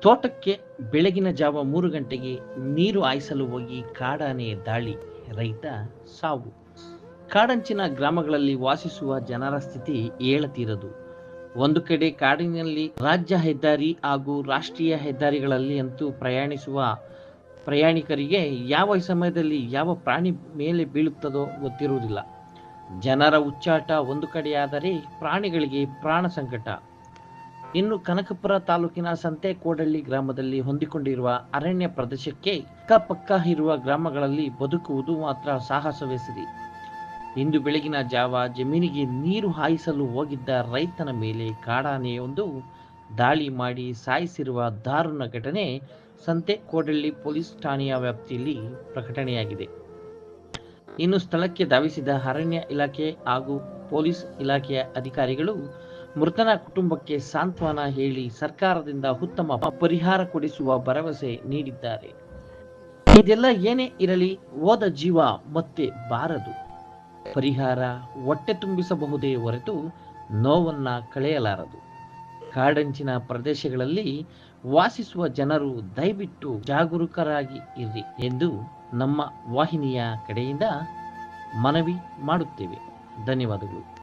ತೋಟಕ್ಕೆ ಬೆಳಗಿನ ಜಾವ ಮೂರು ಗಂಟೆಗೆ ನೀರು ಹಾಯಿಸಲು ಹೋಗಿ ಕಾಡಾನೆ ದಾಳಿ, ರೈತ ಸಾವು. ಕಾಡಂಚಿನ ಗ್ರಾಮಗಳಲ್ಲಿ ವಾಸಿಸುವ ಜನರ ಸ್ಥಿತಿ ಏಳತೀರದು. ಒಂದು ಕಡೆ ಕಾಡಿನಲ್ಲಿ ರಾಜ್ಯ ಹೆದ್ದಾರಿ ಹಾಗೂ ರಾಷ್ಟ್ರೀಯ ಹೆದ್ದಾರಿಗಳಲ್ಲಿ ಅಂತೂ ಪ್ರಯಾಣಿಸುವ ಪ್ರಯಾಣಿಕರಿಗೆ ಯಾವ ಸಮಯದಲ್ಲಿ ಯಾವ ಪ್ರಾಣಿ ಮೇಲೆ ಬೀಳುತ್ತದೋ ಗೊತ್ತಿರುವುದಿಲ್ಲ. ಜನರ ಉಚ್ಚಾಟ ಒಂದು ಕಡೆಯಾದರೆ ಪ್ರಾಣಿಗಳಿಗೆ ಪ್ರಾಣ ಸಂಕಟ. ಇನ್ನು ಕನಕಪುರ ತಾಲೂಕಿನ ಸಂತೆಕೋಡಳ್ಳಿ ಗ್ರಾಮದಲ್ಲಿ ಹೊಂದಿಕೊಂಡಿರುವ ಅರಣ್ಯ ಪ್ರದೇಶಕ್ಕೆ ಅಕ್ಕಪಕ್ಕ ಇರುವ ಗ್ರಾಮಗಳಲ್ಲಿ ಬದುಕುವುದು ಮಾತ್ರ ಸಾಹಸವೆಸರಿ ಇಂದು ಬೆಳಗಿನ ಜಾವ ಜಮೀನಿಗೆ ನೀರು ಹಾಯಿಸಲು ಹೋಗಿದ್ದ ರೈತನ ಮೇಲೆ ಕಾಡಾನೆಯೊಂದು ದಾಳಿ ಮಾಡಿ ಸಾಯಿಸಿರುವ ದಾರುಣ ಘಟನೆ ಸಂತೆಕೋಡಳ್ಳಿ ಪೊಲೀಸ್ ಠಾಣೆಯ ವ್ಯಾಪ್ತಿಯಲ್ಲಿ ಪ್ರಕಟಣೆಯಾಗಿದೆ. ಇನ್ನು ಸ್ಥಳಕ್ಕೆ ಧಾವಿಸಿದ ಅರಣ್ಯ ಇಲಾಖೆ ಹಾಗೂ ಪೊಲೀಸ್ ಇಲಾಖೆಯ ಅಧಿಕಾರಿಗಳು ಮೃತನ ಕುಟುಂಬಕ್ಕೆ ಸಾಂತ್ವನ ಹೇಳಿ ಸರ್ಕಾರದಿಂದ ಉತ್ತಮ ಪರಿಹಾರ ಕೊಡಿಸುವ ಭರವಸೆ ನೀಡಿದ್ದಾರೆ. ಇದೆಲ್ಲ ಏನೇ ಇರಲಿ ಹೋದ ಜೀವ ಮತ್ತೆ ಬಾರದು. ಪರಿಹಾರ ಹೊಟ್ಟೆ ತುಂಬಿಸಬಹುದೇ ಹೊರತು ನೋವನ್ನ ಕಳೆಯಲಾರದು. ಕಾಡಂಚಿನ ಪ್ರದೇಶಗಳಲ್ಲಿ ವಾಸಿಸುವ ಜನರು ದಯವಿಟ್ಟು ಜಾಗರೂಕರಾಗಿ ಇರಲಿ ಎಂದು ನಮ್ಮ ವಾಹಿನಿಯ ಕಡೆಯಿಂದ ಮನವಿ ಮಾಡುತ್ತೇವೆ. ಧನ್ಯವಾದಗಳು.